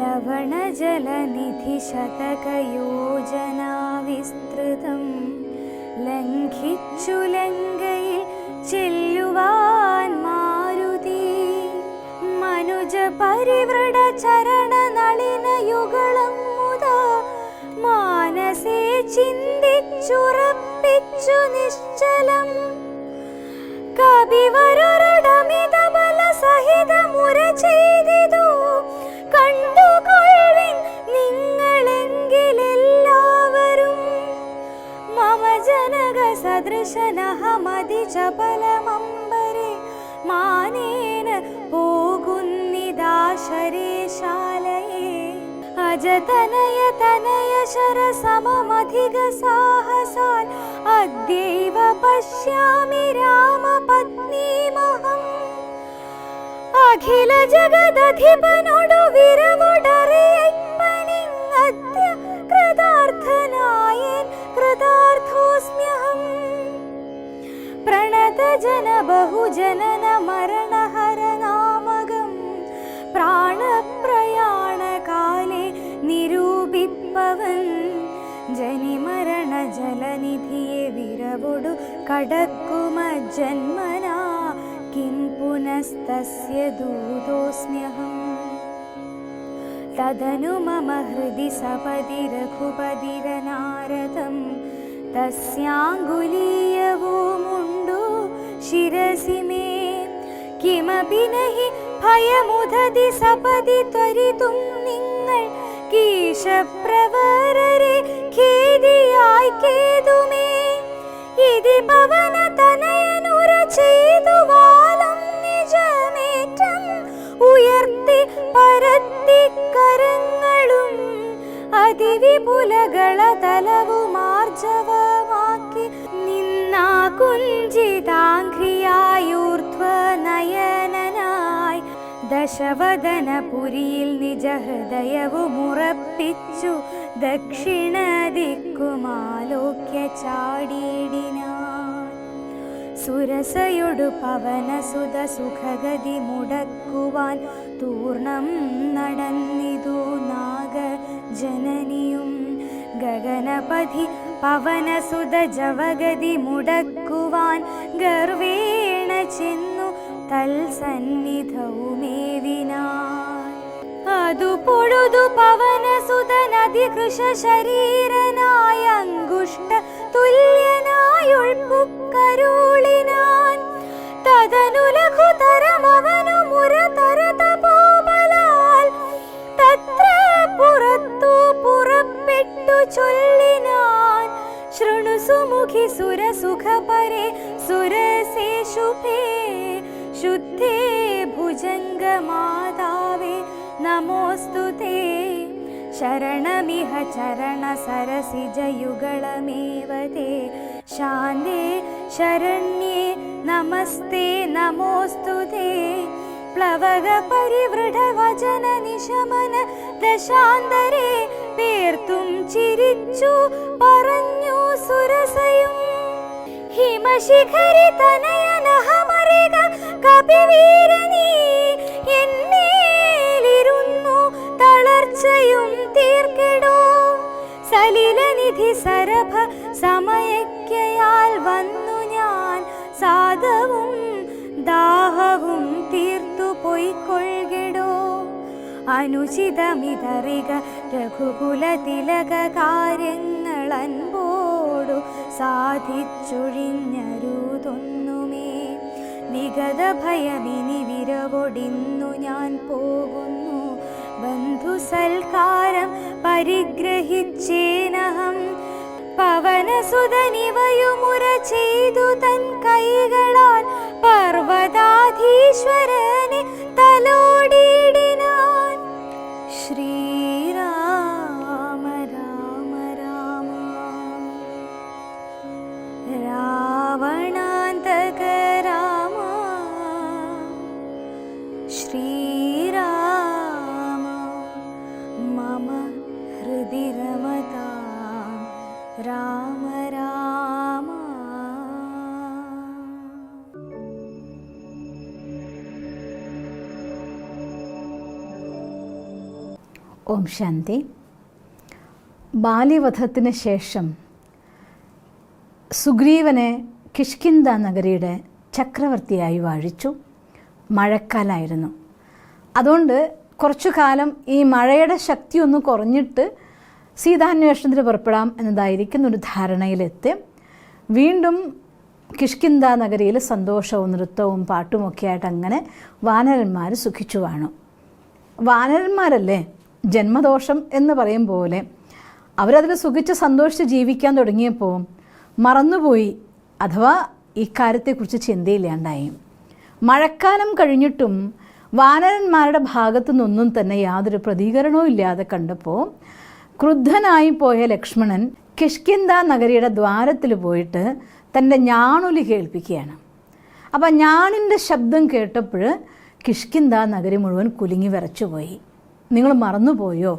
ലവണജലനിധിശതകയോജനാവിസ്തൃതം ലംഘിച്ചു ലങ്കയിൽ ചെല്ലുവാൻ മാരുതി മനുജ പരിവൃട ചരണ നളിനയുഗളം മുത മാനസേ ചിന്തിച്ചുറപ്പിച്ചു നിശ്ചലം കവിവരടമിത ബല സഹിതമുര ചെയ്തിതു ജനക സദൃശനഹമതി ചപലമംബരെ മാനേന പോകുന്നിദാശരേശാലയെ. അജതനയ തനയ ശരസമധിക സാഹസാൻ അദ്യൈവ പശ്യാമി രാമപത്നീമഹം അഖില ജഗദധിപനോടു വിരവോടറിയപ്പനിങ്ങദ്യ കൃതാർത്ഥനായേൻ കൃതാർത്ഥോസ്മ്യഹം. പ്രണതജന ബഹുജനന മരണഹരനാമകം പ്രാണപ്രയാണകാലെ നിരൂപിപ്പവൻ. ജനിമരണ ജലനിധിയെ വിരവൊടു കടക്കുമ ജന്മനാ. കിം പുനസ്തസ്യ ദൂതോസ്മ്യഹം തദനു മമ ഹൃദി സപതി തസ്യാങ്കുലീയവുമുണ്ടു ശിരസി മേ കിമപി നഹി ഭയമുദതി സപതി ത്വരിതും നിങ്ങൾ കീശപ്രവരരെ ഖേദിയായി കേതുമേ ഇതി പവന തനയനുര ചെയ്തു വാലം നിജമേറ്റം ഉയർത്തി പരത്തി കരങ്ങളും അതിവിപുലകള തലവുമാർജവമാക്കി നിന്നാ കുഞ്ചിതാംഘ്രിയായൂർധ്വ നയനനായി ദശവദനപുരിയിൽ നിജഹൃദയവുമുറപ്പിച്ചു ദക്ഷിണ ദിക്കുമാലോക്യ ചാടിയിടിനാൻ സുരസയൊടു പവനസുത സുഖഗതി മുടക്കുവാൻ തൂർണം നടന്നിതു നാഗ ജനനിയും ഗഗനപതി പവനസുത ജവഗതി മുടക്കുവാൻ ഗർവേണ ചെന്നു തൽസന്നിധവുമേവിനാൻ അതു പൊഴുതു പവനസുതനതി കൃഷ ശരീരനായ അങ്കുഷ്ട തുല്യനായുൾപ്പുക്കരുളിനാൻ തദനു ലഘുതരമവനു മുരതരതപോബലാൽ തത്ര പുറത്തു പുറപ്പെട്ടു ചൊല്ലിനാൻ. ശൃണു സുമുഖി സുരസുഖ സുരസേ ശുദ്ധേ ഭുജംഗമാതാവേ നമോസ്തു തേ ശരണമിഹ ചരണ സരസിജയുഗളമേവ തേ ശാന്തേ ശരണ്യേ നമസ്തേ നമോസ്തു തേ പ്ലവക പരിവൃഢ വചന നിശമന ദശാന്തരേ പേർത്തും ചിരിച്ചു പറഞ്ഞു സുരസയും ഹിമശിഖരി തനയനഹമറിക കപിവീരനീ സലിലനിധി സരഭ സമയക്കയാൽ വന്നു ഞാൻ. സാധവും ദാഹവും തീർത്തു പൊയ്ക്കൊള്ളിടോ. അനുചിതമിതറിക രഘുകുല കാര്യങ്ങൾ അൻപോടു സാധിച്ചൊഴിഞ്ഞരുതൊന്നുമേ വിഗത ഭയമിനി വിരവൊടിന്നു ഞാൻ പോകുന്നു. ബന്ധു സൽക്കാരം പരിഗ്രഹിച്ചേനഹം. പവനസുതനിവയുമുര ചെയ്തു തൻ കൈകളാൽ. പർവതാധീശ്വരനെ ഓം ശാന്തി. ബാല്യവധത്തിന് ശേഷം സുഗ്രീവനെ കിഷ്കിന്ദ നഗരിയുടെ ചക്രവർത്തിയായി വാഴിച്ചു. മഴക്കാലായിരുന്നു. അതുകൊണ്ട് കുറച്ചു കാലം ഈ മഴയുടെ ശക്തി ഒന്ന് കുറഞ്ഞിട്ട് സീതാന്വേഷണത്തിന് പുറപ്പെടാം എന്നതായിരിക്കുന്ന ഒരു ധാരണയിലെത്തി. വീണ്ടും കിഷ്കിന്ദ നഗരിയിൽ സന്തോഷവും നൃത്തവും പാട്ടുമൊക്കെ ആയിട്ട് അങ്ങനെ വാനരന്മാർ സുഖിച്ചു വാണു വാനരന്മാരല്ലേ? ജന്മദോഷം എന്ന് പറയും പോലെ അവരതിൽ സുഖിച്ച് സന്തോഷിച്ച് ജീവിക്കാൻ തുടങ്ങിയപ്പോൾ മറന്നുപോയി അഥവാ ഇക്കാര്യത്തെക്കുറിച്ച് ചിന്തയില്ലാണ്ടായി. മഴക്കാലം കഴിഞ്ഞിട്ടും വാനരന്മാരുടെ ഭാഗത്തു നിന്നൊന്നും തന്നെ യാതൊരു പ്രതികരണവും ഇല്ലാതെ കണ്ടപ്പോൾ ക്രുദ്ധനായി പോയ ലക്ഷ്മണൻ കിഷ്കിന്ത നഗരിയുടെ ദ്വാരത്തിൽ പോയിട്ട് തന്റെ ഞാണുലി കേൾപ്പിക്കുകയാണ്. അപ്പം ഞാണിന്റെ ശബ്ദം കേട്ടപ്പോൾ കിഷ്കിന്ത നഗരി മുഴുവൻ കുലുങ്ങി വിറച്ചുപോയി. നിങ്ങൾ മറന്നുപോയോ?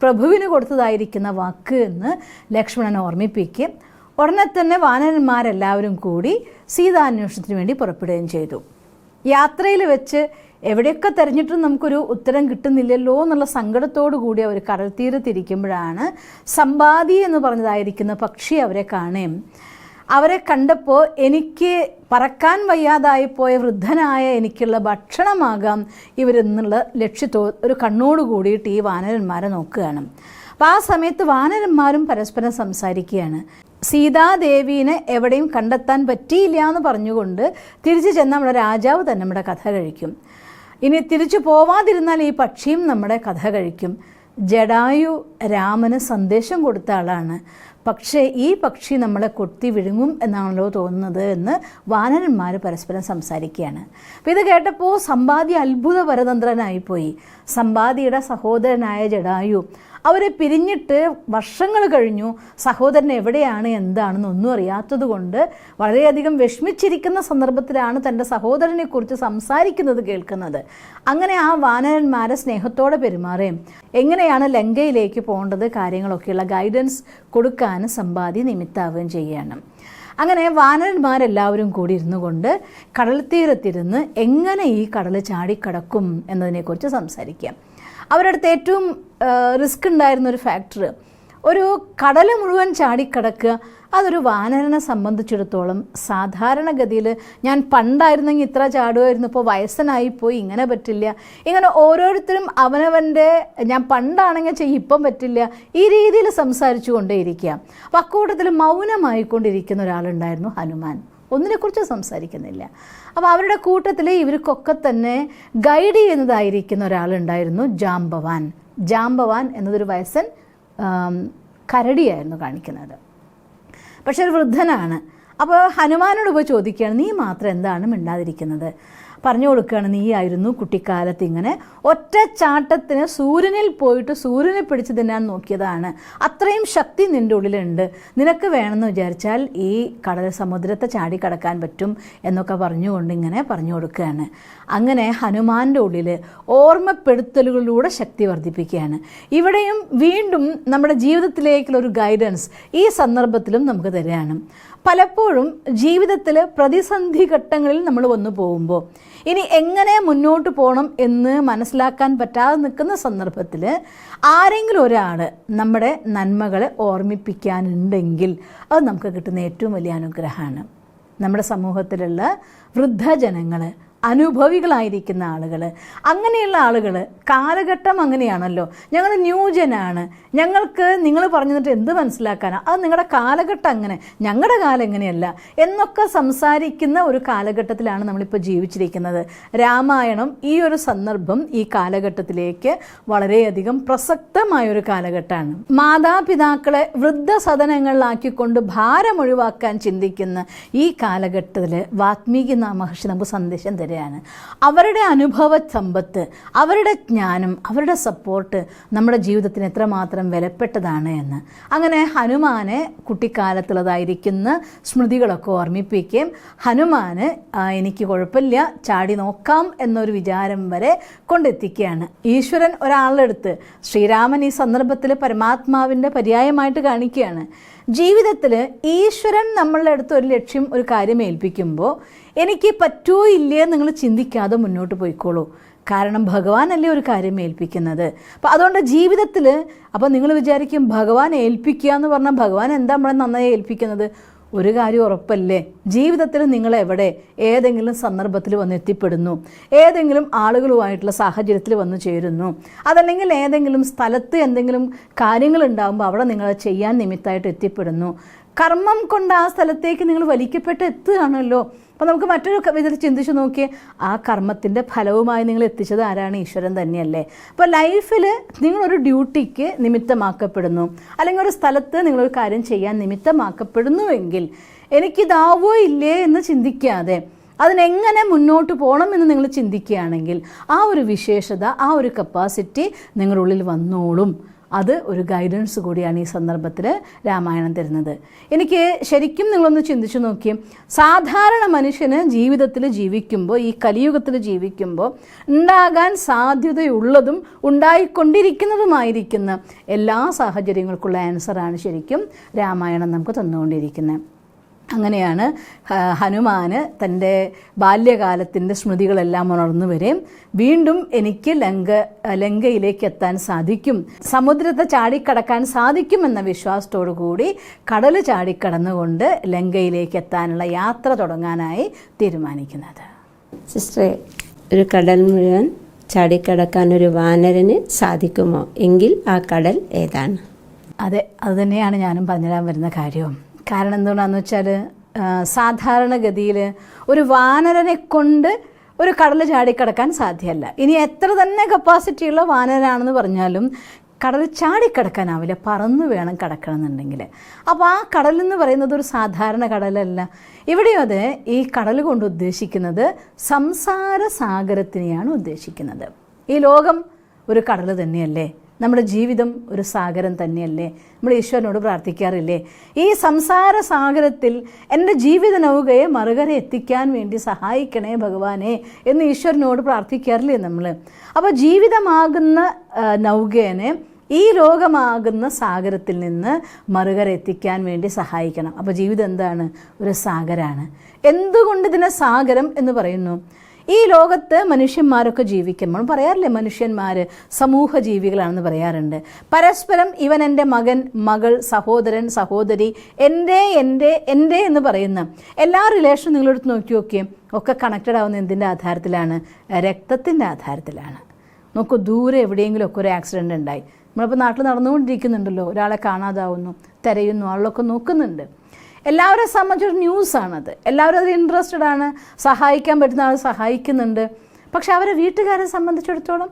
പ്രഭുവിന് കൊടുത്തതായിരിക്കുന്ന വാക്ക് എന്ന് ലക്ഷ്മണൻ ഓർമ്മിപ്പിക്കുകയും ഉടനെ തന്നെ വാനരന്മാരെല്ലാവരും കൂടി സീതാന്വേഷണത്തിന് വേണ്ടി പുറപ്പെടുകയും ചെയ്തു. യാത്രയിൽ വെച്ച് എവിടെയൊക്കെ തിരഞ്ഞിട്ടും നമുക്കൊരു ഉത്തരം കിട്ടുന്നില്ലല്ലോ എന്നുള്ള സങ്കടത്തോടു കൂടി അവർ കടൽ തീരത്തിരിക്കുമ്പോഴാണ് സമ്പാദി എന്ന് പറഞ്ഞതായിരിക്കുന്ന പക്ഷി അവരെ കാണുകയും അവരെ കണ്ടപ്പോൾ എനിക്ക് പറക്കാൻ വയ്യാതായി പോയ വൃദ്ധനായ എനിക്കുള്ള ഭക്ഷണമാകാം ഇവരെന്നുള്ള ലക്ഷ്യത്തോ ഒരു കണ്ണോട് കൂടിയിട്ട് ഈ വാനരന്മാരെ നോക്കുകയാണ്. അപ്പോൾ ആ സമയത്ത് വാനരന്മാരും പരസ്പരം സംസാരിക്കുകയാണ്. സീതാദേവീനെ എവിടെയും കണ്ടെത്താൻ പറ്റിയില്ല എന്ന് പറഞ്ഞുകൊണ്ട് തിരിച്ചു ചെന്ന നമ്മുടെ രാജാവ് തന്നെ നമ്മുടെ കഥ കഴിക്കും. ഇനി തിരിച്ചു പോവാതിരുന്നാൽ ഈ പക്ഷിയും നമ്മുടെ കഥ കഴിക്കും. ജഡായു രാമന് സന്ദേശം കൊടുത്ത ആളാണ്. പക്ഷേ ഈ പക്ഷി നമ്മളെ കൊത്തി വിഴുങ്ങും എന്നാണല്ലോ തോന്നുന്നത് എന്ന് വാനരന്മാർ പരസ്പരം സംസാരിക്കുകയാണ്. അപ്പോൾ ഇത് കേട്ടപ്പോൾ സമ്പാദി അത്ഭുത പരതന്ത്രനായിപ്പോയി. സമ്പാദിയുടെ സഹോദരനായ ജഡായു അവരെ പിരിഞ്ഞിട്ട് വർഷങ്ങൾ കഴിഞ്ഞു. സഹോദരൻ എവിടെയാണ് എന്താണെന്ന് ഒന്നും അറിയാത്തത് കൊണ്ട് വളരെയധികം വിഷമിച്ചിരിക്കുന്ന സന്ദർഭത്തിലാണ് തന്റെ സഹോദരനെക്കുറിച്ച് സംസാരിക്കുന്നത് കേൾക്കുന്നത്. അങ്ങനെ ആ വാനരന്മാരെ സ്നേഹത്തോടെ പെരുമാറുകയും എങ്ങനെയാണ് ലങ്കയിലേക്ക് പോകേണ്ടത്? കാര്യങ്ങളൊക്കെയുള്ള ഗൈഡൻസ് കൊടുക്കാൻ സമ്പാദി നിമിത്താവുകയും ചെയ്യുകയാണ് അങ്ങനെ വാനരന്മാരെല്ലാവരും കൂടി ഇരുന്നു കൊണ്ട് കടൽ തീരത്തിരുന്ന് എങ്ങനെ ഈ കടൽ ചാടിക്കടക്കും എന്നതിനെക്കുറിച്ച് സംസാരിക്കാം. അവരുടെ അടുത്ത് ഏറ്റവും റിസ്ക് ഉണ്ടായിരുന്ന ഒരു ഫാക്ടർ ഒരു കടൽ മുഴുവൻ ചാടിക്കിടക്കുക അതൊരു വാനരനെ സംബന്ധിച്ചിടത്തോളം സാധാരണഗതിയിൽ ഞാൻ പണ്ടായിരുന്നെങ്കിൽ ഇത്ര ചാടുമായിരുന്നു ഇപ്പോൾ വയസ്സനായിപ്പോയി ഇങ്ങനെ പറ്റില്ല. ഇങ്ങനെ ഓരോരുത്തരും അവനവന്റെ ഞാൻ പണ്ടാണെങ്കിൽ ചെയ്യും ഇപ്പം പറ്റില്ല ഈ രീതിയിൽ സംസാരിച്ചു കൊണ്ടേയിരിക്കുക. അപ്പോൾ അക്കൂട്ടത്തിൽ മൗനമായിക്കൊണ്ടിരിക്കുന്ന ഒരാളുണ്ടായിരുന്നു ഹനുമാൻ. ഒന്നിനെക്കുറിച്ച് സംസാരിക്കുന്നില്ല. അപ്പോൾ അവരുടെ കൂട്ടത്തിൽ ഇവർക്കൊക്കെ തന്നെ ഗൈഡ് ചെയ്യുന്നതായിരിക്കുന്ന ഒരാളുണ്ടായിരുന്നു ജാംബവാൻ. ജാംബവാൻ എന്നതൊരു വയസ്സൻ കരടിയായിരുന്നു കാണിക്കുന്നത്. പക്ഷെ ഒരു വൃദ്ധനാണ്. അപ്പോൾ ഹനുമാനോട് പോയി ചോദിക്കുകയാണ് നീ മാത്രം എന്താണ് മിണ്ടാതിരിക്കുന്നത്? പറഞ്ഞു കൊടുക്കുകയാണ് നീയായിരുന്നു കുട്ടിക്കാലത്ത് ഇങ്ങനെ ഒറ്റ ചാട്ടത്തിന് സൂര്യനിൽ പോയിട്ട് സൂര്യനെ പിടിച്ച് തിന്നാൻ നോക്കിയതാണ്. അത്രയും ശക്തി നിന്റെ ഉള്ളിലുണ്ട്. നിനക്ക് വേണമെന്ന് വിചാരിച്ചാൽ ഈ കടൽ സമുദ്രത്തെ ചാടിക്കടക്കാൻ പറ്റും എന്നൊക്കെ പറഞ്ഞുകൊണ്ട് ഇങ്ങനെ പറഞ്ഞു കൊടുക്കുകയാണ്. അങ്ങനെ ഹനുമാന്റെ ഉള്ളിൽ ഓർമ്മപ്പെടുത്തലുകളിലൂടെ ശക്തി വർദ്ധിപ്പിക്കുകയാണ്. ഇവിടെയും വീണ്ടും നമ്മുടെ ജീവിതത്തിലേക്കുള്ള ഒരു ഗൈഡൻസ് ഈ സന്ദർഭത്തിലും നമുക്ക് തരികയാണ്. പലപ്പോഴും ജീവിതത്തിൽ പ്രതിസന്ധി ഘട്ടങ്ങളിൽ നമ്മൾ വന്നു പോകുമ്പോൾ ഇനി എങ്ങനെ മുന്നോട്ട് പോകണം എന്ന് മനസ്സിലാക്കാൻ പറ്റാതെ നിൽക്കുന്ന സന്ദർഭത്തിൽ ആരെങ്കിലും ഒരാൾ നമ്മുടെ നന്മകളെ ഓർമ്മിപ്പിക്കാനുണ്ടെങ്കിൽ അത് നമുക്ക് കിട്ടുന്ന ഏറ്റവും വലിയ അനുഗ്രഹമാണ്. നമ്മുടെ സമൂഹത്തിലുള്ള വൃദ്ധജനങ്ങൾ അനുഭവികളായിരിക്കുന്ന ആളുകൾ അങ്ങനെയുള്ള ആളുകൾ കാലഘട്ടം അങ്ങനെയാണല്ലോ. ഞങ്ങൾ ന്യൂജനാണ്. ഞങ്ങൾക്ക് നിങ്ങൾ പറഞ്ഞു തന്നിട്ട് എന്ത് മനസ്സിലാക്കാനാണ് അത് നിങ്ങളുടെ കാലഘട്ടം അങ്ങനെ. ഞങ്ങളുടെ കാലം എങ്ങനെയല്ല എന്നൊക്കെ സംസാരിക്കുന്ന ഒരു കാലഘട്ടത്തിലാണ് നമ്മളിപ്പോൾ ജീവിച്ചിരിക്കുന്നത്. രാമായണം ഈ ഒരു സന്ദർഭം ഈ കാലഘട്ടത്തിലേക്ക് വളരെയധികം പ്രസക്തമായ ഒരു കാലഘട്ടമാണ്. മാതാപിതാക്കളെ വൃദ്ധസദനങ്ങളിലാക്കിക്കൊണ്ട് ഭാരം ഒഴിവാക്കാൻ ചിന്തിക്കുന്ന ഈ കാലഘട്ടത്തിൽ വാത്മീകി മഹർഷി നമുക്ക് സന്ദേശം തരികയാണ് അവരുടെ അനുഭവ സമ്പത്ത് അവരുടെ ജ്ഞാനം അവരുടെ സപ്പോർട്ട് നമ്മുടെ ജീവിതത്തിന് എത്രമാത്രം വിലപ്പെട്ടതാണ് എന്ന്. അങ്ങനെ ഹനുമാനെ കുട്ടിക്കാലത്തുള്ളതായിരിക്കുന്ന സ്മൃതികളൊക്കെ ഓർമ്മിപ്പിക്കുകയും ഹനുമാന് എനിക്ക് കുഴപ്പമില്ല ചാടി നോക്കാം എന്നൊരു വിചാരം വരെ കൊണ്ടെത്തിക്കുകയാണ്. ഈശ്വരൻ ഒരാളുടെ അടുത്ത് ശ്രീരാമൻ ഈ സന്ദർഭത്തിൽ പരമാത്മാവിന്റെ പര്യായമായിട്ട് കാണിക്കുകയാണ്. ജീവിതത്തിൽ ഈശ്വരൻ നമ്മളുടെ അടുത്ത് ഒരു ലക്ഷ്യം ഒരു കാര്യം ഏൽപ്പിക്കുമ്പോൾ എനിക്ക് പറ്റുമോ ഇല്ലയോ നിങ്ങൾ ചിന്തിക്കാതെ മുന്നോട്ട് പോയിക്കോളൂ. കാരണം ഭഗവാനല്ലേ ഒരു കാര്യം ഏൽപ്പിക്കുന്നത്. അപ്പോൾ അതുകൊണ്ട് ജീവിതത്തിൽ അപ്പോൾ നിങ്ങൾ വിചാരിക്കും ഭഗവാൻ ഏൽപ്പിക്കുക എന്ന് പറഞ്ഞാൽ ഭഗവാൻ എന്താ നമ്മളെ നന്നായി ഏൽപ്പിക്കുന്നത്? ഒരു കാര്യം ഉറപ്പല്ലേ? ജീവിതത്തിൽ നിങ്ങൾ എവിടെ ഏതെങ്കിലും സന്ദർഭത്തിൽ വന്ന് എത്തിപ്പെടുന്നു. ഏതെങ്കിലും ആളുകളുമായിട്ടുള്ള സാഹചര്യത്തിൽ വന്ന് ചേരുന്നു. അതല്ലെങ്കിൽ ഏതെങ്കിലും സ്ഥലത്ത് എന്തെങ്കിലും കാര്യങ്ങൾ ഉണ്ടാകുമ്പോൾ അവിടെ നിങ്ങൾ ചെയ്യാൻ നിമിത്തമായിട്ട് എത്തിപ്പെടുന്നു. കർമ്മം കൊണ്ട് ആ സ്ഥലത്തേക്ക് നിങ്ങൾ വലിക്കപ്പെട്ട് എത്തുകയാണല്ലോ. അപ്പോൾ നമുക്ക് മറ്റൊരു വിധത്തിൽ ചിന്തിച്ച് നോക്കിയേ ആ കർമ്മത്തിന്റെ ഫലവുമായി നിങ്ങൾ എത്തിച്ചത് ആരാണ്? ഈശ്വരൻ തന്നെയല്ലേ. അപ്പോൾ ലൈഫിൽ നിങ്ങളൊരു ഡ്യൂട്ടിക്ക് നിമിത്തമാക്കപ്പെടുന്നു. അല്ലെങ്കിൽ ഒരു സ്ഥലത്ത് നിങ്ങളൊരു കാര്യം ചെയ്യാൻ നിമിത്തമാക്കപ്പെടുന്നുവെങ്കിൽ എനിക്കിതാവോ ഇല്ലേ എന്ന് ചിന്തിക്കാതെ അതിനെങ്ങനെ മുന്നോട്ട് പോകണം എന്ന് നിങ്ങൾ ചിന്തിക്കുകയാണെങ്കിൽ ആ ഒരു വിശേഷത ആ ഒരു കപ്പാസിറ്റി നിങ്ങളുടെ ഉള്ളിൽ വന്നോളും. അത് ഒരു ഗൈഡൻസ് കൂടിയാണ് ഈ സന്ദർഭത്തിൽ രാമായണം തരുന്നത്. എനിക്ക് ശരിക്കും നിങ്ങളൊന്ന് ചിന്തിച്ചു നോക്കി സാധാരണ മനുഷ്യന് ജീവിതത്തിൽ ജീവിക്കുമ്പോൾ ഈ കലിയുഗത്തിൽ ജീവിക്കുമ്പോൾ ഉണ്ടാകാൻ സാധ്യതയുള്ളതും ഉണ്ടായിക്കൊണ്ടിരിക്കുന്നതുമായിരിക്കുന്ന എല്ലാ സാഹചര്യങ്ങൾക്കുള്ള ആൻസറാണ് ശരിക്കും രാമായണം നമുക്ക് തന്നുകൊണ്ടിരിക്കുന്നത് അങ്ങനെയാണ് ഹനുമാൻ ഹനുമാന് തന്റെ ബാല്യകാലത്തിന്റെ സ്മൃതികളെല്ലാം ഉണർന്നു വരെയും വീണ്ടും എനിക്ക് ലങ്ക ലങ്കയിലേക്ക് എത്താൻ സാധിക്കും. സമുദ്രത്തെ ചാടിക്കടക്കാൻ സാധിക്കുമെന്ന വിശ്വാസത്തോടു കൂടി കടൽ ചാടിക്കടന്നുകൊണ്ട് ലങ്കയിലേക്ക് എത്താനുള്ള യാത്ര തുടങ്ങാനായി തീരുമാനിക്കുന്നത്. സിസ്റ്ററെ ഒരു കടൽ മുഴുവൻ ചാടിക്കടക്കാൻ ഒരു വാനരന് സാധിക്കുമോ? എങ്കിൽ ആ കടൽ ഏതാണ്? അതെ അത് തന്നെയാണ് ഞാനും പറഞ്ഞുതരാൻ വരുന്ന കാര്യവും കാരണം എന്തുകൊണ്ടാന്ന് വെച്ചാൽ സാധാരണഗതിയിൽ ഒരു വാനരനെ കൊണ്ട് ഒരു കടൽ ചാടിക്കടക്കാൻ സാധ്യമല്ല. ഇനി എത്ര തന്നെ കപ്പാസിറ്റിയുള്ള വാനരാണെന്ന് പറഞ്ഞാലും കടൽ ചാടിക്കടക്കാനാവില്ല. പറന്നു വേണം കടക്കണമെന്നുണ്ടെങ്കിൽ അപ്പോൾ ആ കടൽ എന്ന് പറയുന്നത് ഒരു സാധാരണ കടലല്ല. ഇവിടെയും അത് ഈ കടൽ കൊണ്ട് ഉദ്ദേശിക്കുന്നത് സംസാര സാഗരത്തിനെയാണ് ഉദ്ദേശിക്കുന്നത്. ഈ ലോകം ഒരു കടൽ തന്നെയല്ലേ? നമ്മുടെ ജീവിതം ഒരു സാഗരം തന്നെയല്ലേ? നമ്മൾ ഈശ്വരനോട് പ്രാർത്ഥിക്കാറില്ലേ? ഈ സംസാര സാഗരത്തിൽ എന്റെ ജീവിത നൗകയെ മറുകര എത്തിക്കാൻ വേണ്ടി സഹായിക്കണേ ഭഗവാനെ എന്ന് ഈശ്വരനോട് പ്രാർത്ഥിക്കാറില്ലേ നമ്മൾ? അപ്പോൾ ജീവിതമാകുന്ന നൗകേനെ ഈ ലോകമാകുന്ന സാഗരത്തിൽ നിന്ന് മറുകര എത്തിക്കാൻ വേണ്ടി സഹായിക്കണം. അപ്പോൾ ജീവിതം എന്താണ്? ഒരു സാഗരാണ്. എന്തുകൊണ്ട് ഇതിനെ സാഗരം എന്ന് പറയുന്നു? ഈ ലോകത്ത് മനുഷ്യന്മാരൊക്കെ ജീവിക്കുമ്പോൾ പറയാറില്ലേ മനുഷ്യന്മാർ സമൂഹ ജീവികളാണെന്ന് പറയാറുണ്ട്. പരസ്പരം ഇവൻ എന്റെ മകൻ മകൾ സഹോദരൻ സഹോദരി എന്റെ എന്റെ എന്റെ എന്ന് പറയുന്ന എല്ലാ റിലേഷനും നിങ്ങളെടുത്ത് നോക്കി നോക്കിയേ ഒക്കെ കണക്റ്റഡ് ആവുന്ന എന്തിന്റെ ആധാരത്തിലാണ്? രക്തത്തിന്റെ ആധാരത്തിലാണ്. നോക്കൂ ദൂരെ എവിടെയെങ്കിലുമൊക്കെ ഒരു ആക്സിഡന്റ് ഉണ്ടായി. നമ്മളിപ്പോൾ നാട്ടിൽ നടന്നുകൊണ്ടിരിക്കുന്നുണ്ടല്ലോ ഒരാളെ കാണാതാവുന്നു തിരയുന്നു ആളിലൊക്കെ നോക്കുന്നുണ്ട്. എല്ലാവരെ സംബന്ധിച്ചൊരു ന്യൂസാണത്. എല്ലാവരും അതിൽ ഇൻട്രസ്റ്റഡ് ആണ്. സഹായിക്കാൻ പറ്റുന്ന ആൾ സഹായിക്കുന്നുണ്ട്. പക്ഷെ അവരെ വീട്ടുകാരെ സംബന്ധിച്ചിടത്തോളം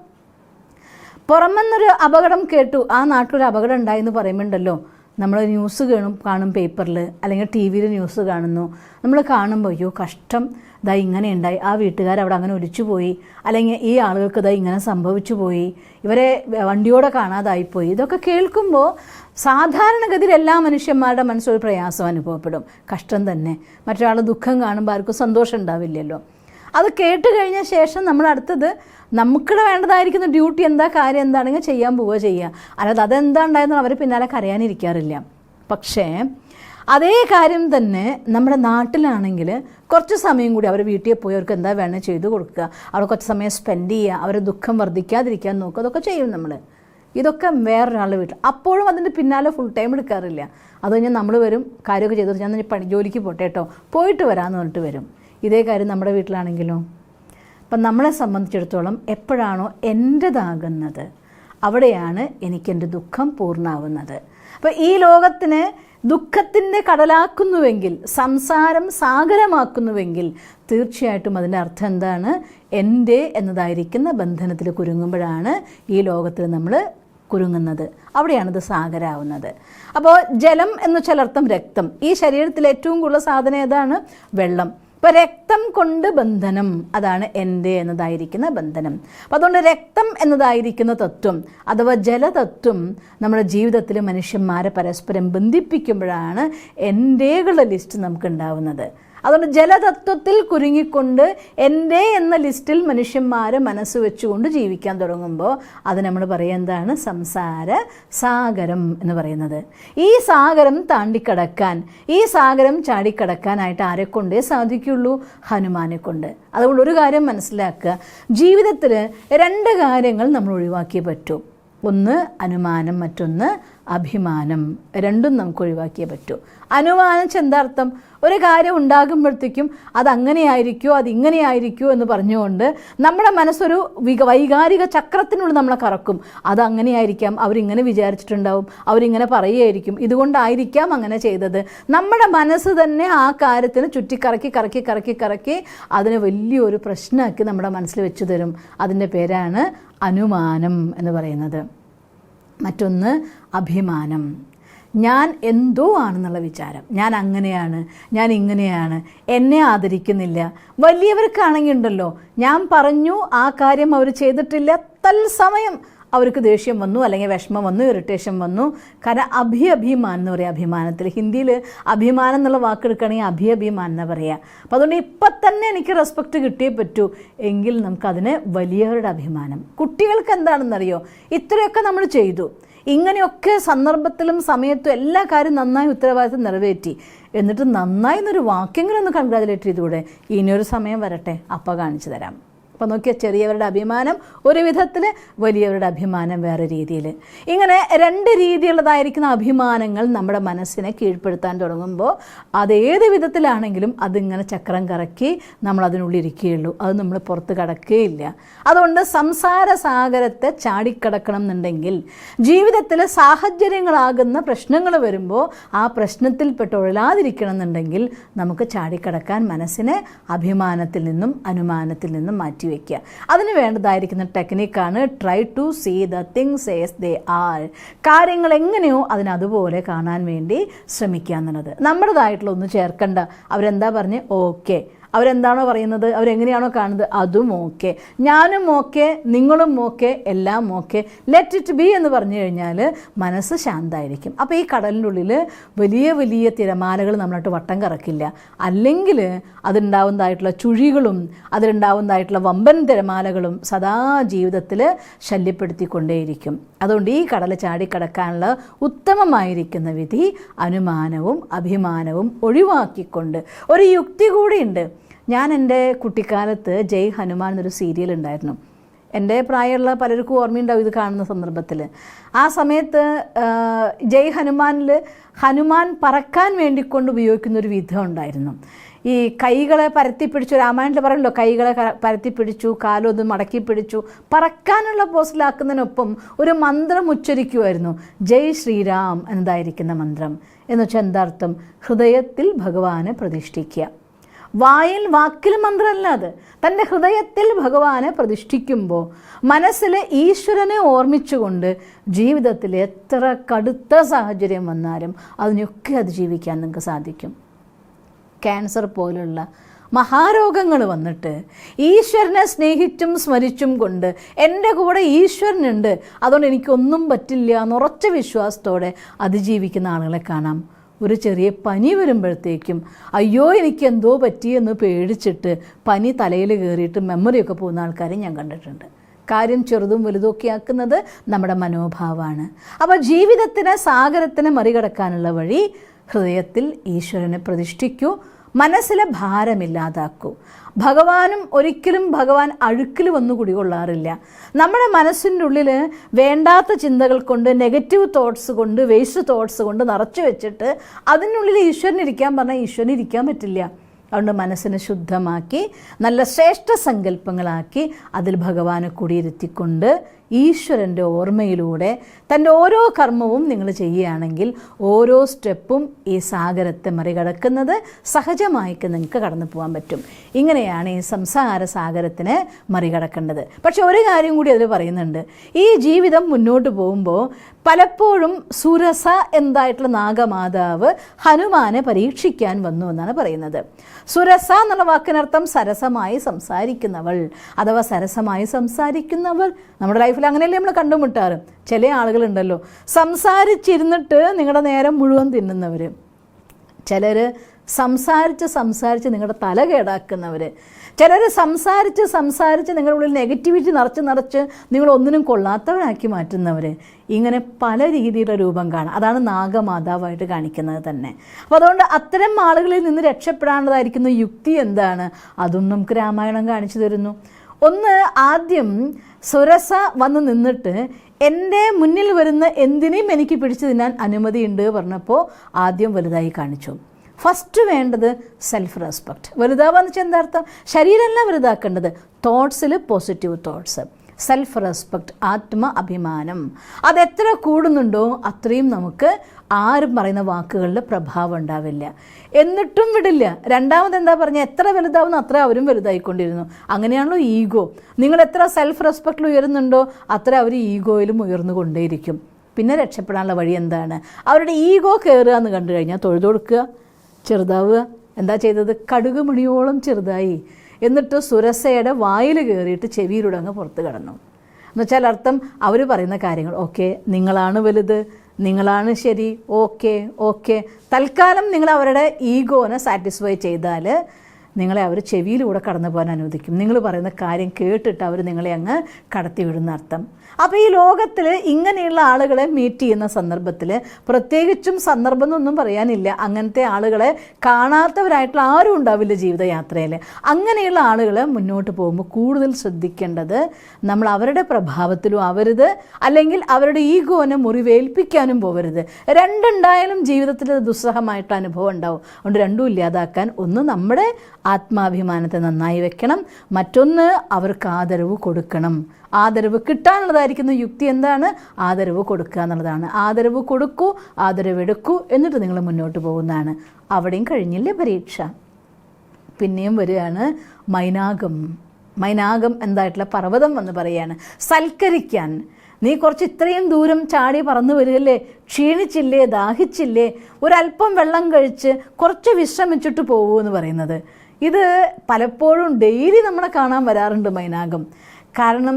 പുറമെന്നൊരു അപകടം കേട്ടു. ആ നാട്ടിലൊരു അപകടം ഉണ്ടായി എന്ന് പറയുമ്പോണ്ടല്ലോ. നമ്മൾ ന്യൂസ് കാണും കാണും പേപ്പറിൽ അല്ലെങ്കിൽ ടി വിയിൽ ന്യൂസ് കാണുന്നു. നമ്മൾ കാണുമ്പോൾ അയ്യോ കഷ്ടം. ഇതാ ഇങ്ങനെ ഉണ്ടായി. ആ വീട്ടുകാർ അവിടെ അങ്ങനെ ഒലിച്ചു പോയി അല്ലെങ്കിൽ ഈ ആളുകൾക്ക് ദാ ഇങ്ങനെ സംഭവിച്ചു പോയി ഇവരെ വണ്ടിയോടെ കാണാതായിപ്പോയി. ഇതൊക്കെ കേൾക്കുമ്പോൾ സാധാരണഗതിയിൽ എല്ലാ മനുഷ്യന്മാരുടെ മനസ്സൊരു പ്രയാസം അനുഭവപ്പെടും. കഷ്ടം തന്നെ. മറ്റൊരാൾ ദുഃഖം കാണുമ്പോൾ ആർക്കും സന്തോഷം ഉണ്ടാവില്ലല്ലോ. അത് കേട്ട് കഴിഞ്ഞ ശേഷം നമ്മൾ അടുത്തത് നമുക്ക് വേണ്ടതായിരിക്കുന്ന ഡ്യൂട്ടി എന്താ കാര്യം എന്താണെങ്കിൽ ചെയ്യാൻ പോവുക ചെയ്യുക. അല്ലാതെ അതെന്താ ഉണ്ടായെന്ന് അവർ പിന്നാലെ കരയാനിരിക്കാറില്ല. പക്ഷേ അതേ കാര്യം തന്നെ നമ്മുടെ നാട്ടിലാണെങ്കിൽ കുറച്ച് സമയം കൂടി അവർ വീട്ടിൽ പോയി അവർക്ക് എന്താ വേണേൽ ചെയ്തു കൊടുക്കുക. അവിടെ കുറച്ച് സമയം സ്പെൻഡ് ചെയ്യുക. അവരെ ദുഃഖം വർദ്ധിക്കാതിരിക്കാൻ നോക്കുക. അതൊക്കെ ചെയ്യും നമ്മൾ ഇതൊക്കെ വേറൊരാളുടെ വീട്ടിൽ. അപ്പോഴും അതിന്റെ പിന്നാലെ ഫുൾ ടൈം എടുക്കാറില്ല. അത് കഴിഞ്ഞാൽ നമ്മൾ വരും കാര്യമൊക്കെ ചെയ്തു ഞാൻ പണി ജോലിക്ക് പോട്ടെ കേട്ടോ. പോയിട്ട് വരാമെന്ന് പറഞ്ഞിട്ട് വരും. ഇതേ കാര്യം നമ്മുടെ വീട്ടിലാണെങ്കിലോ. അപ്പം നമ്മളെ സംബന്ധിച്ചിടത്തോളം എപ്പോഴാണോ എന്റെതാകുന്നത് അവിടെയാണ് എനിക്കെന്റെ ദുഃഖം പൂർണമാവുന്നത് അപ്പോൾ ഈ ലോകത്തിന് ദുഃഖത്തിന്റെ കടലാക്കുന്നുവെങ്കിൽ സംസാരം സാഗരമാക്കുന്നുവെങ്കിൽ തീർച്ചയായിട്ടും അതിന്റെ അർത്ഥം എന്താണ്? എന്റെ എന്നതായിരിക്കുന്ന ബന്ധനത്തിൽ കുരുങ്ങുമ്പോഴാണ് ഈ ലോകത്തിൽ നമ്മൾ കുരുങ്ങുന്നത്. അവിടെയാണിത് സാഗരാവുന്നത്. അപ്പോൾ ജലം എന്ന് അർത്ഥം രക്തം. ഈ ശരീരത്തിൽ ഏറ്റവും കൂടുതൽ സാധനം ഏതാണ്? വെള്ളം. അപ്പോൾ രക്തം കൊണ്ട് ബന്ധനം അതാണ് എന്റെ എന്നതായിരിക്കുന്ന ബന്ധനം. അപ്പോൾ അതുകൊണ്ട് രക്തം എന്നതായിരിക്കുന്ന തത്വം അഥവാ ജലതത്വം നമ്മുടെ ജീവിതത്തിൽ മനുഷ്യന്മാരെ പരസ്പരം ബന്ധിപ്പിക്കുമ്പോഴാണ് എന്റെകളുടെ ലിസ്റ്റ് നമുക്ക് ഉണ്ടാവുന്നത് അതുകൊണ്ട് ജലതത്വത്തിൽ കുരുങ്ങിക്കൊണ്ട് എന്റെ എന്ന ലിസ്റ്റിൽ മനുഷ്യന്മാർ മനസ്സ് വെച്ചുകൊണ്ട് ജീവിക്കാൻ തുടങ്ങുമ്പോൾ അത് നമ്മൾ പറയുക എന്താണ്? സംസാര സാഗരം എന്ന് പറയുന്നത്. ഈ സാഗരം താണ്ടിക്കടക്കാൻ ഈ സാഗരം ചാടിക്കടക്കാനായിട്ട് ആരെ കൊണ്ടേ സാധിക്കുള്ളൂ? ഹനുമാനെ കൊണ്ട്. അതുകൊണ്ട് ഒരു കാര്യം മനസ്സിലാക്കുക. ജീവിതത്തിൽ രണ്ട് കാര്യങ്ങൾ നമ്മൾ ഒഴിവാക്കിയേ പറ്റൂ. ഒന്ന് അനുമാനം മറ്റൊന്ന് അഭിമാനം. രണ്ടും നമുക്ക് ഒഴിവാക്കിയേ പറ്റൂ. അനുമാനം ചെന്താർത്ഥം ഒരു കാര്യം ഉണ്ടാകുമ്പോഴത്തേക്കും അത് അങ്ങനെയായിരിക്കുമോ അത് ഇങ്ങനെയായിരിക്കുമോ എന്ന് പറഞ്ഞുകൊണ്ട് നമ്മുടെ മനസ്സൊരു വിക വൈകാരിക ചക്രത്തിനുള്ളിൽ നമ്മളെ കറക്കും. അത് അങ്ങനെയായിരിക്കാം അവരിങ്ങനെ വിചാരിച്ചിട്ടുണ്ടാവും അവരിങ്ങനെ പറയുകയായിരിക്കും. ഇതുകൊണ്ടായിരിക്കാം അങ്ങനെ ചെയ്തത്. നമ്മുടെ മനസ്സ് തന്നെ ആ കാര്യത്തിന് ചുറ്റിക്കറക്കി കറക്കി കറക്കി കറക്കി അതിനെ വലിയൊരു പ്രശ്നമാക്കി നമ്മുടെ മനസ്സിൽ വെച്ചു തരും അതിന്റെ പേരാണ് അനുമാനം എന്ന് പറയുന്നത്. മറ്റൊന്ന് അഭിമാനം. ഞാൻ എന്തോ ആണെന്നുള്ള വിചാരം. ഞാൻ അങ്ങനെയാണ് ഞാൻ ഇങ്ങനെയാണ് എന്നെ ആദരിക്കുന്നില്ല. വലിയവർക്കാണെങ്കിൽ ഉണ്ടല്ലോ ഞാൻ പറഞ്ഞു ആ കാര്യം അവർ ചെയ്തിട്ടില്ല. തത്സമയം അവർക്ക് ദേഷ്യം വന്നു അല്ലെങ്കിൽ വിഷമം വന്നു ഇറിറ്റേഷൻ വന്നു. കാരണം അഭി അഭിമാൻ എന്ന് പറയുക അഭിമാനത്തിൽ. ഹിന്ദിയിൽ അഭിമാനം എന്നുള്ള വാക്കെടുക്കുകയാണെങ്കിൽ അഭി അഭിമാൻ എന്ന് പറയുക അപ്പോൾ അതുകൊണ്ട് ഇപ്പം തന്നെ എനിക്ക് റെസ്പെക്റ്റ് കിട്ടിയേ പറ്റൂ. എങ്കിൽ നമുക്കതിന് വലിയവരുടെ അഭിമാനം. കുട്ടികൾക്ക് എന്താണെന്നറിയോ? ഇത്രയൊക്കെ നമ്മൾ ചെയ്തു. ഇങ്ങനെയൊക്കെ സന്ദർഭത്തിലും സമയത്തും എല്ലാ കാര്യം നന്നായി ഉത്തരവാദിത്തം നിറവേറ്റി. എന്നിട്ട് നന്നായി എന്നൊരു വാക്യങ്ങളൊന്ന് കൺഗ്രാജുലേറ്റ് ചെയ്തുകൂടെ? ഇനിയൊരു സമയം വരട്ടെ. അപ്പം കാണിച്ചു തരാം. അപ്പം നോക്കിയാൽ ചെറിയവരുടെ അഭിമാനം ഒരു വിധത്തിൽ വലിയവരുടെ അഭിമാനം വേറെ രീതിയിൽ ഇങ്ങനെ രണ്ട് രീതിയിലുള്ളതായിരിക്കുന്ന അഭിമാനങ്ങൾ നമ്മുടെ മനസ്സിനെ കീഴ്പ്പെടുത്താൻ തുടങ്ങുമ്പോൾ അതേത് വിധത്തിലാണെങ്കിലും അതിങ്ങനെ ചക്രം കറക്കി നമ്മൾ അതിനുള്ളിൽ ഇരിക്കുകയുള്ളൂ. അത് നമ്മൾ പുറത്ത് കടക്കുകയില്ല അതുകൊണ്ട് സംസാര സാഗരത്തെ ചാടിക്കടക്കണം എന്നുണ്ടെങ്കിൽ ജീവിതത്തിൽ സാഹചര്യങ്ങളാകുന്ന പ്രശ്നങ്ങൾ വരുമ്പോൾ ആ പ്രശ്നത്തിൽപ്പെട്ട് ഒഴലാതിരിക്കണം എന്നുണ്ടെങ്കിൽ നമുക്ക് ചാടിക്കടക്കാൻ മനസ്സിനെ അഭിമാനത്തിൽ നിന്നും അനുമാനത്തിൽ നിന്നും മാറ്റിവെക്കുക അതിന് വേണ്ടതായിരിക്കുന്ന ടെക്നിക്കാണ് try to see the things as they are കാര്യങ്ങൾ എങ്ങനെയോ അതിനതുപോലെ കാണാൻ വേണ്ടി ശ്രമിക്കുക എന്നുള്ളത്. നമ്മുടേതായിട്ടുള്ള ഒന്നും ചേർക്കണ്ട. അവരെന്താ പറഞ്ഞ്? ഓക്കെ അവരെന്താണോ പറയുന്നത് അവരെങ്ങനെയാണോ കാണുന്നത് അതും ഓക്കെ. ഞാനും ഓക്കെ നിങ്ങളും ഓക്കെ എല്ലാം ഓക്കെ. ലെറ്റ് ഇറ്റ് ബി എന്ന് പറഞ്ഞു കഴിഞ്ഞാൽ മനസ്സ് ശാന്തമായിരിക്കും അപ്പോൾ ഈ കടലിന്റെ ഉള്ളിൽ വലിയ വലിയ തിരമാലകൾ നമ്മളായിട്ട് വട്ടം കറക്കില്ല. അല്ലെങ്കിൽ അതുണ്ടാവുന്നതായിട്ടുള്ള ചുഴികളും അതിലുണ്ടാവുന്നതായിട്ടുള്ള വമ്പൻ തിരമാലകളും സദാ ജീവിതത്തിൽ ശല്യപ്പെടുത്തിക്കൊണ്ടേയിരിക്കും. അതുകൊണ്ട് ഈ കടൽ ചാടിക്കടക്കാനുള്ള ഉത്തമമായിരിക്കുന്ന വിധി അനുമാനവും അഭിമാനവും ഒഴിവാക്കിക്കൊണ്ട് ഒരു യുക്തി കൂടിയുണ്ട് ഞാൻ എന്റെ കുട്ടിക്കാലത്ത് ജയ് ഹനുമാൻ എന്നൊരു സീരിയൽ ഉണ്ടായിരുന്നു. എന്റെ പ്രായമുള്ള പലർക്കും ഓർമ്മയുണ്ടാവും ഇത് കാണുന്ന സന്ദർഭത്തിൽ. ആ സമയത്ത് ജയ് ഹനുമാനിൽ ഹനുമാൻ പറക്കാൻ വേണ്ടിക്കൊണ്ട് ഉപയോഗിക്കുന്ന ഒരു വിധം ഉണ്ടായിരുന്നു. ഈ കൈകളെ പരത്തി പിടിച്ചു രാമായണത്തിൽ പറയുമല്ലോ കൈകളെ പരത്തി പിടിച്ചു കാലൊന്ന് മടക്കി പിടിച്ചു പറക്കാനുള്ള പോസ്റ്റിലാക്കുന്നതിനൊപ്പം ഒരു മന്ത്രം ഉച്ചരിക്കുമായിരുന്നു ജയ് ശ്രീരാം എന്നതായിരിക്കുന്ന മന്ത്രം. എന്നുവെച്ചാൽ എന്താർത്ഥം? ഹൃദയത്തിൽ ഭഗവാനെ പ്രതിഷ്ഠിക്കുക. വായിൽ വാക്കിൽ മന്ത്രമല്ല അത്. തന്റെ ഹൃദയത്തിൽ ഭഗവാനെ പ്രതിഷ്ഠിക്കുമ്പോൾ മനസ്സിൽ ഈശ്വരനെ ഓർമ്മിച്ചുകൊണ്ട് ജീവിതത്തിൽ എത്ര കടുത്ത സാഹചര്യം വന്നാലും അതിനൊക്കെ അതിജീവിക്കാൻ നിങ്ങൾക്ക് സാധിക്കും. ക്യാൻസർ പോലുള്ള മഹാരോഗങ്ങൾ വന്നിട്ട് ഈശ്വരനെ സ്നേഹിച്ചും സ്മരിച്ചും കൊണ്ട് എന്റെ കൂടെ ഈശ്വരനുണ്ട് അതുകൊണ്ട് എനിക്കൊന്നും പറ്റില്ല എന്ന് ഉറച്ച വിശ്വാസത്തോടെ അതിജീവിക്കുന്ന ആളുകളെ കാണാം. ഒരു ചെറിയ പനി വരുമ്പോഴത്തേക്കും അയ്യോ എനിക്ക് എന്തോ പറ്റിയെന്ന് പേടിച്ചിട്ട് പനി തലയിൽ കയറിയിട്ട് മെമ്മറിയൊക്കെ പോകുന്ന ആൾക്കാരെ ഞാൻ കണ്ടിട്ടുണ്ട്. കാര്യം ചെറുതും വലുതൊക്കെ ആക്കുന്നത് നമ്മുടെ മനോഭാവമാണ്. അപ്പോൾ ജീവിതത്തിന് സാഗരത്തിന് മറികടക്കാനുള്ള വഴി ഹൃദയത്തിൽ ഈശ്വരനെ പ്രതിഷ്ഠിക്കൂ മനസ്സിലെ ഭാരമില്ലാതാക്കൂ. ഭഗവാനും ഒരിക്കലും ഭഗവാൻ അഴുക്കിൽ വന്നു കുടികൊള്ളാറില്ല നമ്മുടെ മനസ്സിന്റെ ഉള്ളിൽ വേണ്ടാത്ത ചിന്തകൾ കൊണ്ട് നെഗറ്റീവ് തോട്ട്സ് കൊണ്ട് വേസ്റ്റ് തോട്ട്സ് കൊണ്ട് നിറച്ചു വെച്ചിട്ട് അതിനുള്ളിൽ ഈശ്വരൻ ഇരിക്കാൻ പറഞ്ഞാൽ ഈശ്വരൻ ഇരിക്കാൻ പറ്റില്ല. അതുകൊണ്ട് മനസ്സിനെ ശുദ്ധമാക്കി നല്ല ശ്രേഷ്ഠ സങ്കല്പങ്ങളാക്കി അതിൽ ഭഗവാനെ കുടിയിരുത്തിക്കൊണ്ട് ഈശ്വരന്റെ ഓർമ്മയിലൂടെ തന്റെ ഓരോ കർമ്മവും നിങ്ങൾ ചെയ്യുകയാണെങ്കിൽ ഓരോ സ്റ്റെപ്പും ഈ സാഗരത്തെ മറികടക്കുന്നത് സഹജമായിട്ട് നിങ്ങൾക്ക് കടന്നു പോകാൻ പറ്റും. ഇങ്ങനെയാണ് ഈ സംസാര സാഗരത്തിനെ മറികടക്കേണ്ടത്. പക്ഷേ ഒരു കാര്യം കൂടി അതിൽ പറയുന്നുണ്ട്. ഈ ജീവിതം മുന്നോട്ട് പോകുമ്പോൾ പലപ്പോഴും സുരസ എന്തായിട്ടുള്ള നാഗമാതാവ് ഹനുമാനെ പരീക്ഷിക്കാൻ വന്നു എന്നാണ് പറയുന്നത്. സുരസ എന്നുള്ള വാക്കിനർത്ഥം സരസമായി സംസാരിക്കുന്നവൾ. അഥവാ സരസമായി സംസാരിക്കുന്നവൾ നമ്മുടെ ലൈഫിൽ അങ്ങനെയല്ലേ നമ്മൾ കണ്ടുമുട്ടാറ്? ചില ആളുകളുണ്ടല്ലോ. സംസാരിച്ചിരുന്നിട്ട് നിങ്ങളുടെ നേരം മുഴുവൻ തിന്നുന്നവർ ചിലർ സംസാരിച്ച് സംസാരിച്ച് നിങ്ങളുടെ തല കേടാക്കുന്നവർ ചിലർ സംസാരിച്ച് സംസാരിച്ച് നിങ്ങളുടെ ഉള്ളിൽ നെഗറ്റിവിറ്റി നിറച്ച് നിറച്ച് നിങ്ങൾ ഒന്നിനും കൊള്ളാത്തവരാക്കി മാറ്റുന്നവർ ഇങ്ങനെ പല രീതിയിലുള്ള രൂപം കാണാം. അതാണ് നാഗമാതാവായിട്ട് കാണിക്കുന്നത് തന്നെ. അപ്പോൾ അതുകൊണ്ട് അത്തരം ആളുകളിൽ നിന്ന് രക്ഷപ്പെടാനുള്ളതായിരിക്കുന്ന യുക്തി എന്താണ്? അതും നമുക്ക് രാമായണം കാണിച്ചു തരുന്നു. ഒന്ന് ആദ്യം സുരസ വന്ന് നിന്നിട്ട് എന്റെ മുന്നിൽ വരുന്ന എന്തിനേയും എനിക്ക് പിടിച്ചു തിന്നാൻ അനുമതിയുണ്ട് പറഞ്ഞപ്പോൾ ആദ്യം വലുതായി കാണിച്ചു. ഫസ്റ്റ് വേണ്ടത് സെൽഫ് റെസ്പെക്റ്റ് വലുതാവാന്ന് വെച്ചാൽ എന്താർത്ഥം ശരീരമല്ല വലുതാക്കേണ്ടത്. തോട്ട്സിൽ പോസിറ്റീവ് തോട്ട്സ് സെൽഫ് റെസ്പെക്റ്റ് ആത്മ അഭിമാനം അതെത്ര കൂടുന്നുണ്ടോ അത്രയും നമുക്ക് ആരും പറയുന്ന വാക്കുകളിൽ പ്രഭാവം ഉണ്ടാവില്ല. എന്നിട്ടും വിടില്ല. രണ്ടാമത് എന്താ പറഞ്ഞാൽ എത്ര വലുതാവുന്നു അത്ര അവരും വലുതായിക്കൊണ്ടിരുന്നു. അങ്ങനെയാണല്ലോ ഈഗോ നിങ്ങൾ എത്ര സെൽഫ് റെസ്പെക്റ്റിൽ ഉയരുന്നുണ്ടോ അത്ര അവർ ഈഗോയിലും ഉയർന്നുകൊണ്ടേയിരിക്കും. പിന്നെ രക്ഷപ്പെടാനുള്ള വഴി എന്താണ്? അവരുടെ ഈഗോ കയറുക എന്ന് കണ്ടു കഴിഞ്ഞാൽ തൊഴുതു കൊടുക്കുക. ചെറുതാവുക എന്താ ചെയ്തത്? കടുക് മണിയോളം ചെറുതായി. എന്നിട്ട് സുരസയുടെ വായിൽ കയറിയിട്ട് ചെവിയിലൂടെ അങ്ങ് പുറത്ത് കടന്നു. എന്നുവെച്ചാൽ അർത്ഥം അവർ പറയുന്ന കാര്യങ്ങൾ. ഓക്കെ നിങ്ങളാണ് വലുത്. നിങ്ങളാണ് ശരി. Okay okay. തൽക്കാലം നിങ്ങൾ അവരുടെ ഈഗോനെ സാറ്റിസ്ഫൈ ചെയ്താൽ നിങ്ങളെ അവർ ചെവിയിലൂടെ കടന്നു പോകാൻ അനുവദിക്കും. നിങ്ങൾ പറയുന്ന കാര്യം കേട്ടിട്ട് അവർ നിങ്ങളെ അങ്ങ് കടത്തി വിടുന്ന അർത്ഥം. അപ്പോൾ ഈ ലോകത്തിൽ ഇങ്ങനെയുള്ള ആളുകളെ മീറ്റ് ചെയ്യുന്ന സന്ദർഭത്തിൽ പ്രത്യേകിച്ചും സന്ദർഭം എന്നൊന്നും പറയാനില്ല. അങ്ങനത്തെ ആളുകളെ കാണാത്തവരായിട്ടുള്ള ആരും ഉണ്ടാവില്ല ജീവിതയാത്രയിൽ. അങ്ങനെയുള്ള ആളുകൾ മുന്നോട്ട് പോകുമ്പോൾ കൂടുതൽ ശ്രദ്ധിക്കേണ്ടത് നമ്മൾ അവരുടെ പ്രഭാവത്തിലും അവരുത് അല്ലെങ്കിൽ അവരുടെ ഈഗോനെ മുറിവേൽപ്പിക്കാനും പോകരുത് രണ്ടുണ്ടായാലും ജീവിതത്തിൽ ദുസ്സഹമായിട്ട് അനുഭവം ഉണ്ടാവും. അതുകൊണ്ട് രണ്ടും ഇല്ലാതാക്കാൻ ഒന്ന് നമ്മുടെ ആത്മാഭിമാനത്തെ നന്നായി വെക്കണം. മറ്റൊന്ന് അവർക്ക് ആദരവ് കൊടുക്കണം. ആദരവ് കിട്ടാനുള്ളതായിരിക്കുന്ന യുക്തി എന്താണ്? ആദരവ് കൊടുക്കുക എന്നുള്ളതാണ്. ആദരവ് കൊടുക്കൂ ആദരവ് എടുക്കൂ എന്നിട്ട് നിങ്ങൾ മുന്നോട്ട് പോകുന്നതാണ്. അവിടെയും കഴിഞ്ഞില്ലേ പരീക്ഷ? പിന്നെയും വരികയാണ് മൈനാകം. മൈനാകം എന്തായിട്ടുള്ള പർവതം എന്ന് പറയാണ്. സൽക്കരിക്കാൻ. നീ കുറച്ച് ഇത്രയും ദൂരം ചാടി പറന്നു വരികല്ലേ ക്ഷീണിച്ചില്ലേ? ദാഹിച്ചില്ലേ? ഒരല്പം വെള്ളം കഴിച്ച് കുറച്ച് വിശ്രമിച്ചിട്ട് പോകൂ എന്ന് പറയുന്നത്. ഇത് പലപ്പോഴും ഡെയിലി നമ്മളെ കാണാൻ വരാറുണ്ട് മൈനാകം. കാരണം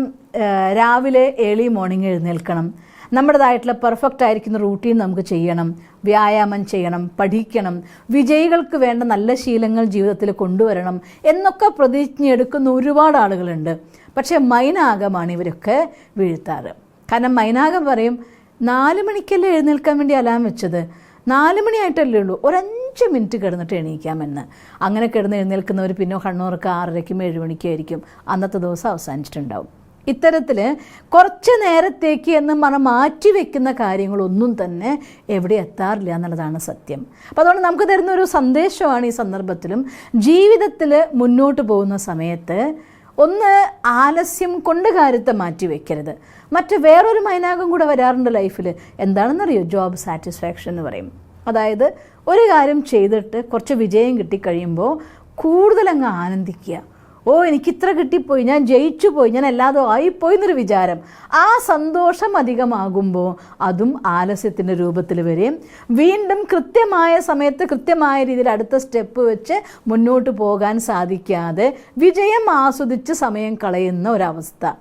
രാവിലെ ഏർലി മോർണിംഗ് എഴുന്നേൽക്കണം. നമ്മുടേതായിട്ടുള്ള പെർഫെക്റ്റ് ആയിരിക്കുന്ന റൂട്ടീൻ നമുക്ക് ചെയ്യണം. വ്യായാമം ചെയ്യണം പഠിക്കണം. വിജയികൾക്ക് വേണ്ട നല്ല ശീലങ്ങൾ ജീവിതത്തിൽ കൊണ്ടുവരണം എന്നൊക്കെ പ്രതിജ്ഞ എടുക്കുന്ന ഒരുപാട് ആളുകളുണ്ട്. പക്ഷേ മൈനാകമാണ് ഇവരൊക്കെ വീഴ്ത്താറ്. കാരണം മൈനാകം പറയും നാല് മണിക്കല്ലേ എഴുന്നേൽക്കാൻ വേണ്ടി അലാം വെച്ചത്? നാല് മണിയായിട്ടല്ലേ ഉള്ളൂ. ഒരഞ്ച് മിനിറ്റ് കിടന്നിട്ട് എണീക്കാമെന്ന്. അങ്ങനെ കിടന്ന് എഴുന്നേൽക്കുന്നവർ പിന്നെ കണ്ണൂർക്ക് ആറരയ്ക്കും ഏഴ് മണിക്കായിരിക്കും അന്നത്തെ ദിവസം അവസാനിച്ചിട്ടുണ്ടാവും. ഇത്തരത്തിൽ കുറച്ച് നേരത്തേക്ക് എന്ന് പറഞ്ഞ് മാറ്റി വെക്കുന്ന കാര്യങ്ങളൊന്നും തന്നെ എവിടെ എത്താറില്ല എന്നുള്ളതാണ് സത്യം. അപ്പോൾ അതുകൊണ്ട് നമുക്ക് തരുന്ന ഒരു സന്ദേശമാണ് ഈ സന്ദർഭത്തിലും ജീവിതത്തിൽ മുന്നോട്ട് പോകുന്ന സമയത്ത് ഒന്ന് ആലസ്യം കൊണ്ട് കാര്യത്തെ മാറ്റി വെക്കരുത്. മറ്റ് വേറൊരു മൈനാകം കൂടെ വരാറുണ്ട് ലൈഫിൽ എന്താണെന്നറിയോ? ജോബ് സാറ്റിസ്ഫാക്ഷൻ എന്ന് പറയും. അതായത് ഒരു കാര്യം ചെയ്തിട്ട് കുറച്ച് വിജയം കിട്ടിക്കഴിയുമ്പോൾ കൂടുതലങ്ങ് ആനന്ദിക്കുക. ഓ എനിക്ക് ഇത്ര കിട്ടിപ്പോയി ഞാൻ ജയിച്ചു പോയി ഞാൻ എല്ലാതും ആയിപ്പോയി എന്നൊരു വിചാരം. ആ സന്തോഷം അധികമാകുമ്പോൾ അതും ആലസ്യത്തിന്റെ രൂപത്തിൽ വരെയും വീണ്ടും കൃത്യമായ സമയത്ത് കൃത്യമായ രീതിയിൽ അടുത്ത സ്റ്റെപ്പ് വെച്ച് മുന്നോട്ട് പോകാൻ സാധിക്കാതെ വിജയം ആസ്വദിച്ച് സമയം കളയുന്ന ഒരവസ്ഥ.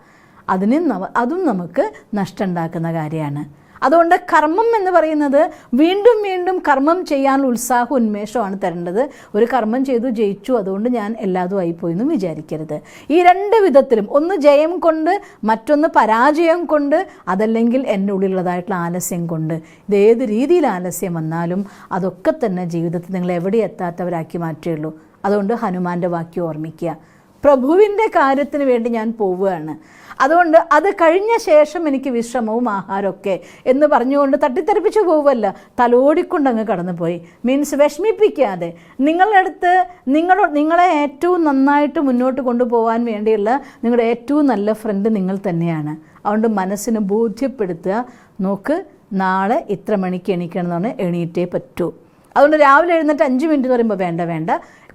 അതിന് അതും നമുക്ക് നഷ്ടമുണ്ടാക്കുന്ന കാര്യമാണ്. അതുകൊണ്ട് കർമ്മം എന്ന് പറയുന്നത് വീണ്ടും വീണ്ടും കർമ്മം ചെയ്യാനുള്ള ഉത്സാഹം ഉന്മേഷമാണ് തരേണ്ടത്. ഒരു കർമ്മം ചെയ്തു ജയിച്ചു അതുകൊണ്ട് ഞാൻ എല്ലാതും ആയിപ്പോയി എന്ന് വിചാരിക്കരുത്. ഈ രണ്ട് വിധത്തിലും ഒന്ന് ജയം കൊണ്ട് മറ്റൊന്ന് പരാജയം കൊണ്ട് അതല്ലെങ്കിൽ എന്റെ ഉള്ളിലുള്ളതായിട്ടുള്ള ആലസ്യം കൊണ്ട്. ഇത് ഏത് രീതിയിൽ ആലസ്യം വന്നാലും അതൊക്കെ തന്നെ ജീവിതത്തിൽ നിങ്ങൾ എവിടെ എത്താത്തവരാക്കി മാറ്റുകയുള്ളൂ. അതുകൊണ്ട് ഹനുമാന്റെ വാക്യം ഓർമ്മിക്കുക. പ്രഭുവിന്റെ കാര്യത്തിന് വേണ്ടി ഞാൻ പോവുകയാണ്. അതുകൊണ്ട് അത് കഴിഞ്ഞ ശേഷം എനിക്ക് വിശ്രമവും ആഹാരമൊക്കെ എന്ന് പറഞ്ഞുകൊണ്ട് തട്ടിത്തെറിപ്പിച്ചു പോവുമല്ല തലോടിക്കൊണ്ടങ്ങ് കടന്നുപോയി. മീൻസ് വിഷമിപ്പിക്കാതെ. നിങ്ങളുടെ അടുത്ത് നിങ്ങൾ നിങ്ങളെ ഏറ്റവും നന്നായിട്ട് മുന്നോട്ട് കൊണ്ടുപോകാൻ വേണ്ടിയുള്ള നിങ്ങളുടെ ഏറ്റവും നല്ല ഫ്രണ്ട് നിങ്ങൾ തന്നെയാണ്. അതുകൊണ്ട് മനസ്സിന് ബോധ്യപ്പെടുത്തുക. നോക്ക് നാളെ ഇത്ര മണിക്ക് എണീക്കണം എന്ന് പറഞ്ഞാൽ എണീറ്റേ പറ്റൂ. അതുകൊണ്ട് രാവിലെ എഴുന്നേറ്റ് അഞ്ച് മിനിറ്റ് എന്ന് പറയുമ്പോൾ വേണ്ട വേണ്ട.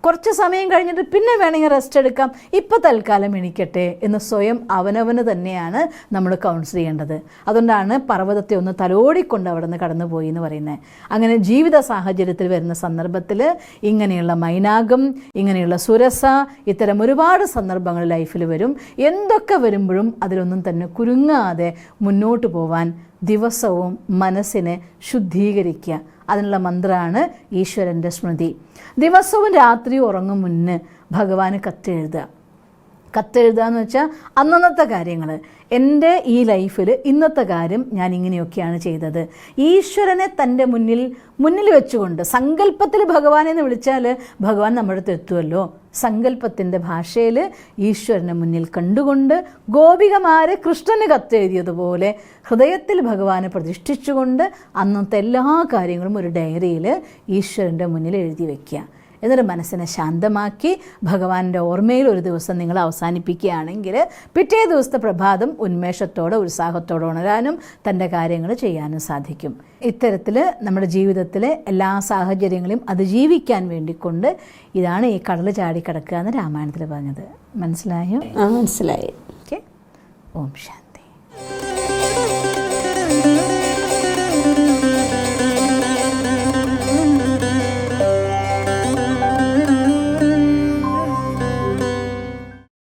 കുറച്ച് സമയം കഴിഞ്ഞിട്ട് പിന്നെ വേണമെങ്കിൽ റെസ്റ്റ് എടുക്കാം. ഇപ്പോൾ തൽക്കാലം എണീക്കട്ടെ എന്ന് സ്വയം അവനവന് തന്നെയാണ് നമ്മൾ കൗൺസിൽ ചെയ്യേണ്ടത്. അതുകൊണ്ടാണ് പർവതത്തെ ഒന്ന് തലോടിക്കൊണ്ട് അവിടെ നിന്ന് കടന്നുപോയി എന്ന് പറയുന്നത്. അങ്ങനെ ജീവിത സാഹചര്യത്തിൽ വരുന്ന സന്ദർഭത്തിൽ ഇങ്ങനെയുള്ള മൈനാകം ഇങ്ങനെയുള്ള സുരസ ഇത്തരം ഒരുപാട് സന്ദർഭങ്ങൾ ലൈഫിൽ വരും. എന്തൊക്കെ വരുമ്പോഴും അതിലൊന്നും തന്നെ കുരുങ്ങാതെ മുന്നോട്ട് പോവാൻ ദിവസവും മനസ്സിനെ ശുദ്ധീകരിക്കുക. അതിനുള്ള മന്ത്രമാണ് ഈശ്വരന്റെ സ്മൃതി. ദിവസവും രാത്രി ഉറങ്ങും മുന്ന് ഭഗവാന് കത്തെഴുതുക. കത്തെഴുതുക എന്ന് വെച്ചാൽ അന്നന്നത്തെ കാര്യങ്ങൾ എന്റെ ഈ ലൈഫിൽ ഇന്നത്തെ കാര്യം ഞാൻ ഇങ്ങനെയൊക്കെയാണ് ചെയ്തത്. ഈശ്വരനെ തന്റെ മുന്നിൽ മുന്നിൽ വെച്ചുകൊണ്ട് സങ്കല്പത്തിൽ ഭഗവാനെ എന്ന് വിളിച്ചാൽ ഭഗവാൻ നമ്മുടെ അടുത്ത് എത്തുമല്ലോ സങ്കല്പത്തിന്റെ ഭാഷയിൽ ഈശ്വരനെ മുന്നിൽ കണ്ടുകൊണ്ട് ഗോപികമാരെ കൃഷ്ണന് കത്തെഴുതിയതുപോലെ ഹൃദയത്തിൽ ഭഗവാനെ പ്രതിഷ്ഠിച്ചുകൊണ്ട് അന്നത്തെ എല്ലാ കാര്യങ്ങളും ഒരു ഡയറിയിൽ ഈശ്വരന്റെ മുന്നിൽ എഴുതി വയ്ക്കുക. എന്നിട്ട് മനസ്സിനെ ശാന്തമാക്കി ഭഗവാന്റെ ഓർമ്മയിൽ ഒരു ദിവസം നിങ്ങൾ അവസാനിപ്പിക്കുകയാണെങ്കിൽ പിറ്റേ ദിവസത്തെ പ്രഭാതം ഉന്മേഷത്തോടെ ഉത്സാഹത്തോടെ ഉണരാനും തന്റെ കാര്യങ്ങൾ ചെയ്യാനും സാധിക്കും. ഇത്തരത്തിൽ നമ്മുടെ ജീവിതത്തിലെ എല്ലാ സാഹചര്യങ്ങളെയും അതിജീവിക്കാൻ വേണ്ടിക്കൊണ്ട് ഇതാണ് ഈ കടൽ ചാടിക്കിടക്കുക എന്ന് രാമായണത്തിൽ പറഞ്ഞത്. മനസ്സിലായോ? മനസ്സിലായി. ഓക്കെ. ഓം ശാന്തി.